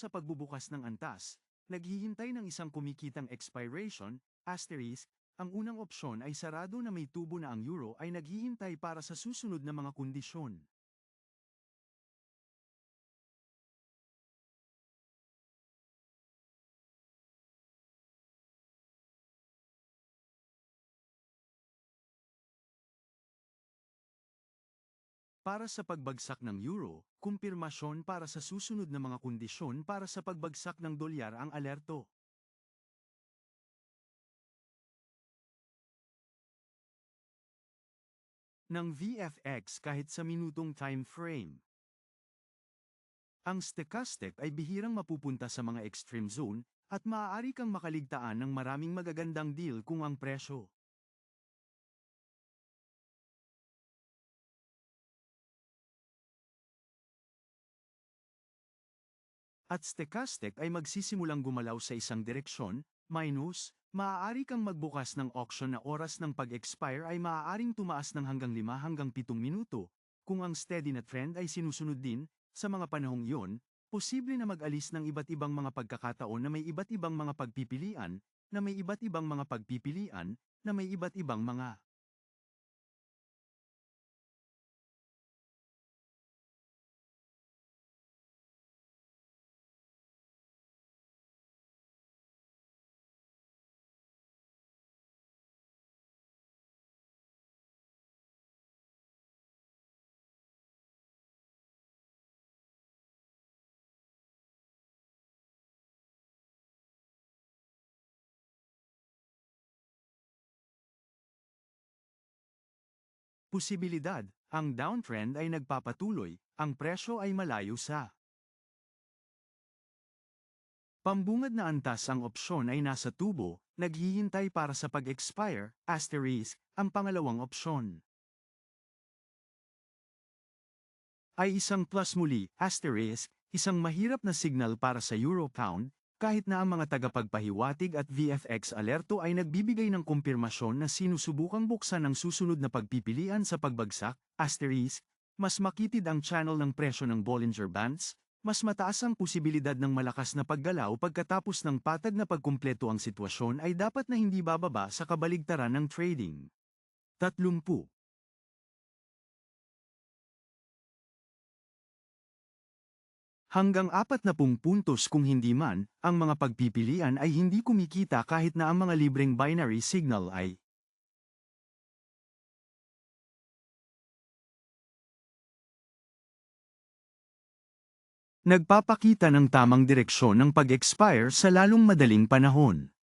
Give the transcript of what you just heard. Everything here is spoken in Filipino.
Sa pagbubukas ng antas, naghihintay ng isang kumikitang expiration, asterisk, ang unang opsyon ay sarado na may tubo na ang euro ay naghihintay para sa susunod na mga kondisyon. Para sa pagbagsak ng euro, kumpirmasyon para sa susunod na mga kondisyon para sa pagbagsak ng dolyar ang alerto. ng VFX kahit sa minutong time frame. Ang stochastic ay bihirang mapupunta sa mga extreme zone at maaari kang makaligtaan ng maraming magagandang deal kung ang presyo. At stochastic ay magsisimulang gumalaw sa isang direksyon, minus, maaari kang magbukas ng auction na oras ng pag-expire ay maaaring tumaas ng hanggang 5 hanggang 7 minuto. Kung ang steady na trend ay sinusunod din, sa mga panahong iyon, posible na mag-alis ng iba't ibang mga pagkakataon na may iba't ibang mga pagpipilian, na may iba't ibang mga pagpipilian, na may iba't ibang mga posibilidad. Ang downtrend ay nagpapatuloy, ang presyo ay malayo sa Pambungad na antas ang opsyon ay nasa tubo, naghihintay para sa pag-expire, asterisk, ang pangalawang opsyon. Ay isang plus muli, asterisk, isang mahirap na signal para sa euro-pound, kahit na ang mga tagapagpahiwatig at VFX alerto ay nagbibigay ng kumpirmasyon na sinusubukang buksan ang susunod na pagpipilian sa pagbagsak, asterisk, mas makitid ang channel ng presyo ng Bollinger Bands, mas mataas ang posibilidad ng malakas na paggalaw pagkatapos ng patag na pagkumpleto ang sitwasyon ay dapat na hindi bababa sa kabaligtaran ng trading. 30. Hanggang 40 puntos kung hindi man, ang mga pagpipilian ay hindi kumikita kahit na ang mga libreng binary signal ay nagpapakita ng tamang direksyon ng pag-expire sa lalong madaling panahon.